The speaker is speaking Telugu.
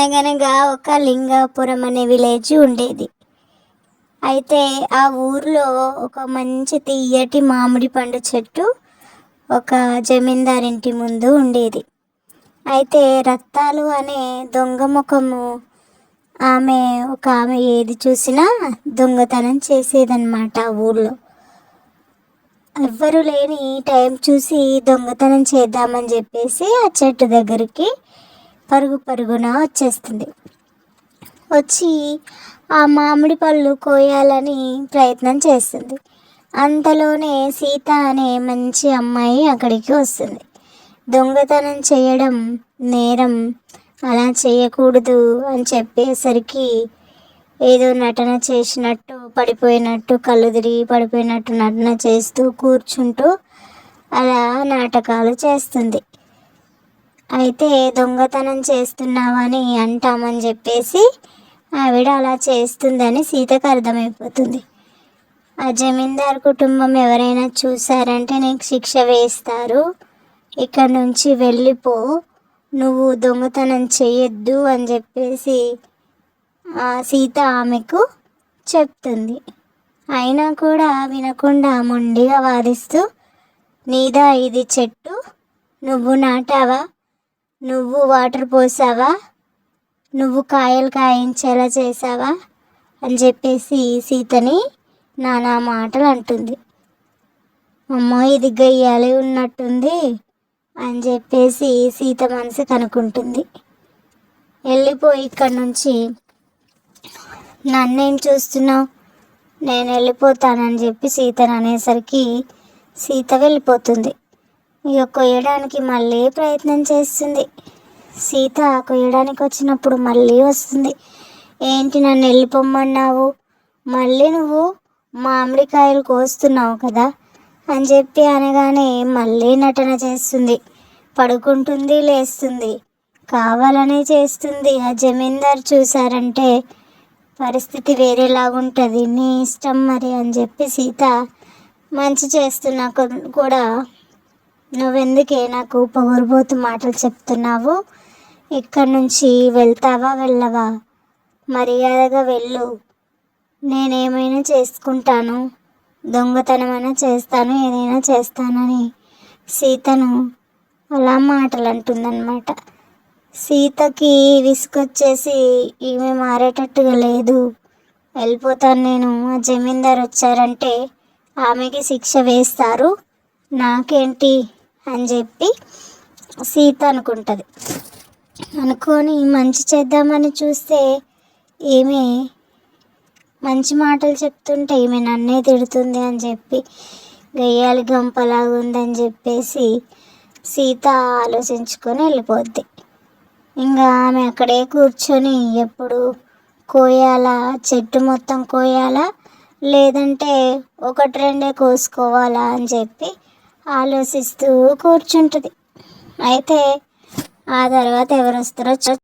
అనగనగా ఒక లింగాపురం అనే విలేజ్ ఉండేది. అయితే ఆ ఊర్లో ఒక మంచి తీయటి మామిడి పండు చెట్టు ఒక జమీందారింటి ముందు ఉండేది. అయితే రత్తాలు అనే దొంగ ముఖము ఆమె ఒక ఆమె ఏది చూసినా దొంగతనం చేసేదన్నమాట ఆ ఊళ్ళో ఎవ్వరూ లేని టైం చూసి దొంగతనం చేద్దామని చెప్పేసి ఆ చెట్టు దగ్గరికి పరుగు పరుగున వచ్చేస్తుంది. వచ్చి ఆ మామిడి పళ్ళు కోయాలని ప్రయత్నం చేస్తుంది. అంతలోనే సీత అనే మంచి అమ్మాయి అక్కడికి వస్తుంది. దొంగతనం చేయడం నేరం అలా చేయకూడదు అని చెప్పేసరికి ఏదో నటన చేసినట్టు పడిపోయినట్టు కళ్ళు తిరిగి పడిపోయినట్టు నటన చేస్తూ కూర్చుంటూ అలా నాటకాలు చేస్తుంది. అయితే దొంగతనం చేస్తున్నావని అంటామని చెప్పేసి ఆవిడ అలా చేస్తుందని సీతకు అర్థమైపోతుంది. ఆ జమీందార్ కుటుంబం ఎవరైనా చూసారంటే నీకు శిక్ష వేస్తారు. ఇక్కడ నుంచి వెళ్ళిపో. నువ్వు దొంగతనం చేయొద్దు అని చెప్పేసి ఆ సీత ఆమెకు చెప్తుంది. అయినా కూడా వినకుండా మొండిగా వాదిస్తూ నీదా ఇది చెట్టు? నువ్వు నాటావా? నువ్వు వాటర్ పోసావా? నువ్వు కాయలు కాయించేలా చేసావా? అని చెప్పేసి సీతని నానా మాటలు అంటుంది. అమ్మో ఇది గయ్యాలి ఉన్నట్టుంది అని చెప్పేసి సీత మనసు కనుక్కుంటుంది. వెళ్ళిపోయి ఇక్కడి నుంచి నన్నేం చూస్తున్నావు? నేను వెళ్ళిపోతానని చెప్పి సీతను అనేసరికి సీత వెళ్ళిపోతుంది. ఇక కొయ్యడానికి మళ్ళీ ప్రయత్నం చేస్తుంది. సీత కొయ్యడానికి వచ్చినప్పుడు మళ్ళీ వస్తుంది. ఏంటి నన్ను వెళ్ళిపోమ్మన్నావు? మళ్ళీ నువ్వు మామిడికాయలు కోస్తున్నావు కదా? అని చెప్పి అనగానే మళ్ళీ నటన చేస్తుంది. పడుకుంటుంది లేస్తుంది. కావాలనే చేస్తుంది. ఆ జమీందార్ చూసారంటే పరిస్థితి వేరేలాగుంటుంది. నీ ఇష్టం మరి అని చెప్పి సీత మంచి చేస్తున్నా కూడా నువ్వెందుకే నాకు పొగరుబోతు మాటలు చెప్తున్నావు? ఇక్కడి నుంచి వెళ్తావా వెళ్ళవా? మర్యాదగా వెళ్ళు. నేనేమైనా చేసుకుంటాను? దొంగతనమైనా చేస్తాను? ఏదైనా చేస్తానని. సీతను అలా మాటలు అంటుందన్నమాట సీతకి విసుకొచ్చేసి ఈమె మారేటట్టుగా లేదు. వెళ్ళిపోతాను నేను. ఆ జమీందారు వచ్చారంటే ఆమెకి శిక్ష వేస్తారు. నాకేంటి? అని చెప్పి సీత అనుకుంటుంది. అనుకొని మంచి చేద్దామని చూస్తే ఏమే మంచి మాటలు చెప్తుంటే ఈమె నన్నే తిడుతుంది అని చెప్పి గయ్యాలి గంపలాగా ఉందని చెప్పేసి సీత ఆలోచించుకొని వెళ్ళిపోద్ది. ఇంకా ఆమె అక్కడే కూర్చొని ఎప్పుడు కోయాలా? చెట్టు మొత్తం కోయాలా? లేదంటే ఒకటి రెండే కోసుకోవాలా అని చెప్పి ఆలోచిస్తూ కూర్చుంటుంది. అయితే ఆ తర్వాత ఎవరు వస్తారో